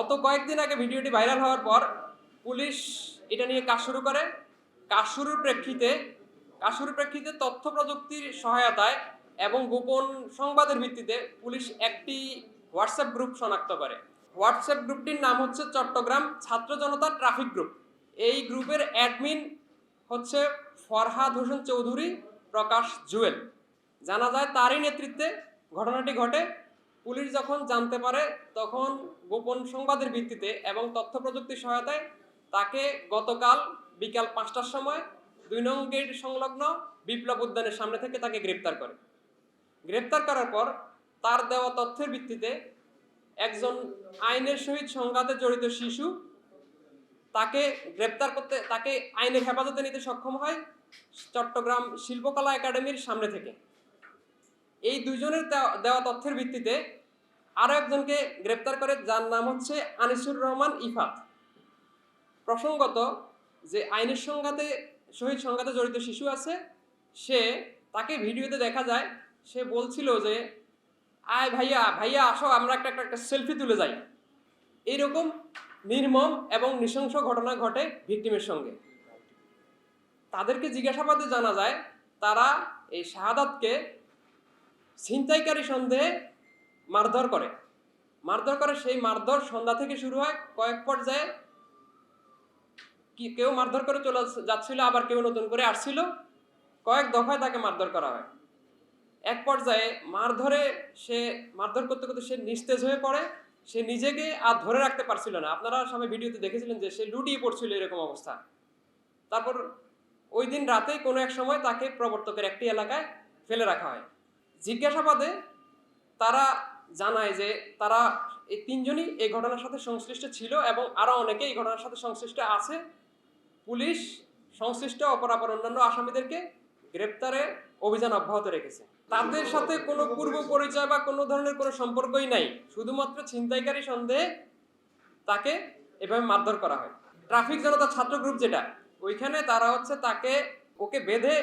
গত কয়েকদিন আগে ভিডিওটি ভাইরাল হওয়ার পর পুলিশ এটা নিয়ে কাজ শুরু করে। কাজ শুরুর প্রেক্ষিতে, কাজ শুরুর প্রেক্ষিতে তথ্য প্রযুক্তির সহায়তায় এবং গোপন সংবাদের ভিত্তিতে পুলিশ একটি হোয়াটসঅ্যাপ গ্রুপ শনাক্ত করে। হোয়াটসঅ্যাপ গ্রুপটির নাম হচ্ছে চট্টগ্রাম ছাত্র জনতা ট্রাফিক গ্রুপ। এই গ্রুপের অ্যাডমিন হচ্ছে ফরহাদ হোসেন চৌধুরী, প্রকাশ জুয়েল। জানা যায় তারই নেতৃত্বে ঘটনাটি ঘটে। পুলিশ যখন জানতে পারে, তখন গোপন সংবাদের ভিত্তিতে এবং তথ্য প্রযুক্তির সহায়তায় তাকে গতকাল বিকাল পাঁচটার সময় দুই নং গেট সংলগ্ন বিপ্লব উদ্যানের সামনে থেকে তাকে গ্রেপ্তার করে। গ্রেপ্তার করার পর তার দেওয়া তথ্যের ভিত্তিতে একজন আইনের সহিত সংঘাতে জড়িত শিশু তাকে গ্রেপ্তার করতে, তাকে আইনের হেফাজতে নিতে সক্ষম হয় চট্টগ্রাম শিল্পকলা একাডেমির সামনে থেকে। এই দুজনের দেওয়া- তথ্যের ভিত্তিতে আরও একজনকে গ্রেপ্তার করে, যার নাম হচ্ছে আনিসুর রহমান ইফাত। প্রসঙ্গত যে আইনের সংঘাতে, শহীদ সংঘাতে জড়িত শিশু আছে, সে তাকে ভিডিওতে দেখা যায়, সে বলছিল যে, আয় ভাইয়া ভাইয়া, আসো, আমরা একটা, একটা- একটা সেলফি তুলে যাই। এইরকম নির্মম এবং নৃশংস ঘটনা ঘটে ভিকটিমের সঙ্গে। তাদেরকে জিজ্ঞাসাবাদে জানা যায়, তারা এই শাহাদাতকে ছিনতাইকারী সন্দেহে মারধর করে। মারধর করে সেই মারধর সন্ধ্যা থেকে শুরু হয়, কয়েক পর্যায়ে কেউ মারধর করে চলে যাচ্ছিল, আবার কেউ নতুন করে আসছিল। কয়েক দফায় তাকে মারধর করা হয়। এক পর্যায়ে মারধরে সে, মারধর করতে করতে সে নিস্তেজ হয়ে পড়ে। সে নিজেকে আর ধরে রাখতে পারছিল না। আপনারা সবাই ভিডিওতে দেখেছিলেন যে সে লুটিয়ে পড়ছিল এরকম অবস্থা। তারপর ওই দিন রাতেই কোনো এক সময় তাকে প্রবর্তকের একটি এলাকায় ফেলে রাখা হয়। জিজ্ঞাসাবাদে তারা জানায় যে তারা এই তিনজনই এই ঘটনার সাথে সংশ্লিষ্ট ছিল এবং আরও অনেকে এই ঘটনার সাথে সংশ্লিষ্ট আছে। পুলিশ সংশ্লিষ্ট অপরাপর অন্যান্য আসামিদেরকে গ্রেপ্তারে অভিযান অব্যাহত রেখেছে। তাদের সাথে কোনো পূর্ব পরিচয় বা কোনো ধরনের কোনো সম্পর্কই নাই। শুধুমাত্র ছিনতাইকারী সন্দেহে তাকে এভাবে মারধর করা হয়। ট্রাফিক জনতা ছাত্র গ্রুপ যেটা, ওইখানে তারা হচ্ছে তাকে, ওকে বেঁধে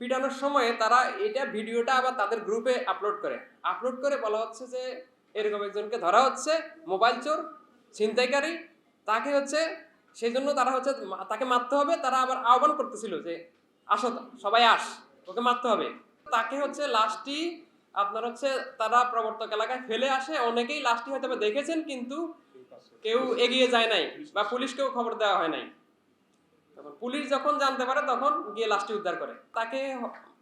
পিটানোর সময়ে তারা এটা ভিডিওটা আবার তাদের গ্রুপে আপলোড করে। আপলোড করে বলা হচ্ছে যে, এরকম একজনকে ধরা হচ্ছে, মোবাইল চোর, ছিনতাইকারী, তাকে হচ্ছে সেই জন্য তারা হচ্ছে তাকে মারতে হবে, তারা আবার আহ্বান করতেছিল যে, আসো সবাই আস, ওকে মারতে হবে। তাকে হচ্ছে লাশটি আপনার হচ্ছে, তারা প্রবর্তক এলাকায় ফেলে আসে, অনেকেই লাশটি হয়তো দেখেছেন, কিন্তু কেউ এগিয়ে যায় নাই বা পুলিশকেও খবর দেওয়া হয় নাই। পুলিশ যখন জানতে পারে, তখন গিয়ে লাশটি উদ্ধার করে। তাকে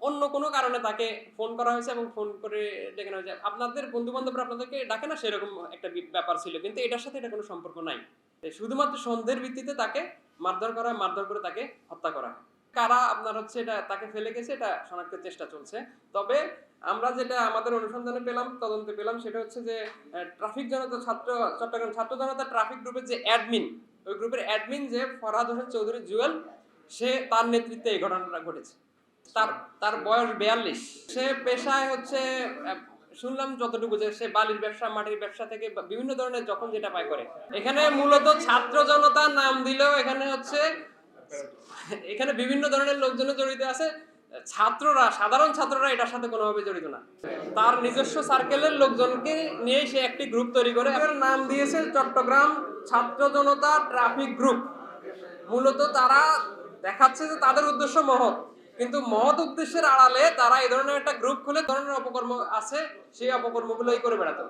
অন্য কোনো কারণে তাকে ফোন করা হয়েছে এবং ফোন করে ডেকে হয়েছে। আপনাদের বন্ধু বান্ধবরা আপনাদেরকে ডাকে না, সেরকম একটা ব্যাপার ছিল। কিন্তু এটার সাথে এটা কোনো সম্পর্ক নাই। শুধুমাত্র সন্দেহের ভিত্তিতে তাকে মারধর করা মারধর করে তাকে হত্যা করা কারা আপনার হচ্ছে এটা, তাকে ফেলে গেছে, এটা শনাক্তের চেষ্টা চলছে। তবে আমরা যেটা আমাদের অনুসন্ধানে পেলাম, তদন্তে পেলাম, সেটা হচ্ছে যে ট্রাফিক জনতা ছাত্র, চট্টগ্রাম ছাত্র জনতা ট্রাফিক গ্রুপের যে অ্যাডমিন ওই গ্রুপের অ্যাডমিন যে ফরহাদ হোসেন চৌধুরী জুয়েল, সে তার নেতৃত্বে এই ঘটনাটা ঘটেছে। তার তার বয়স বিয়াল্লিশ। সে পেশায় হচ্ছে শুনলাম যতটুকু যে সে বালির ব্যবসা, মাটির ব্যবসা থেকে বিভিন্ন ধরনের যখন যেটা পায় করে। এখানে মূলত ছাত্র জনতা নাম দিলেও এখানে হচ্ছে, এখানে বিভিন্ন ধরনের লোকজন জড়িত আছে। ছাত্ররা, সাধারণ ছাত্ররা এটার সাথে কোনোভাবে জড়িত না। তার নিজস্ব সার্কেলের লোকজনকে নিয়ে সে একটি গ্রুপ তৈরি করে। নাম দিয়েছে চট্টগ্রাম ছাত্র জনতা ট্রাফিক গ্রুপ মূলত তারা দেখাচ্ছে যে তাদের উদ্দেশ্য মহৎ। কিন্তু মহৎ উদ্দেশ্যের আড়ালে তারা এই ধরনের একটা গ্রুপ খুলে ধরনের অপকর্ম আছে, সেই অপকর্মগুলোই করে বেড়াতো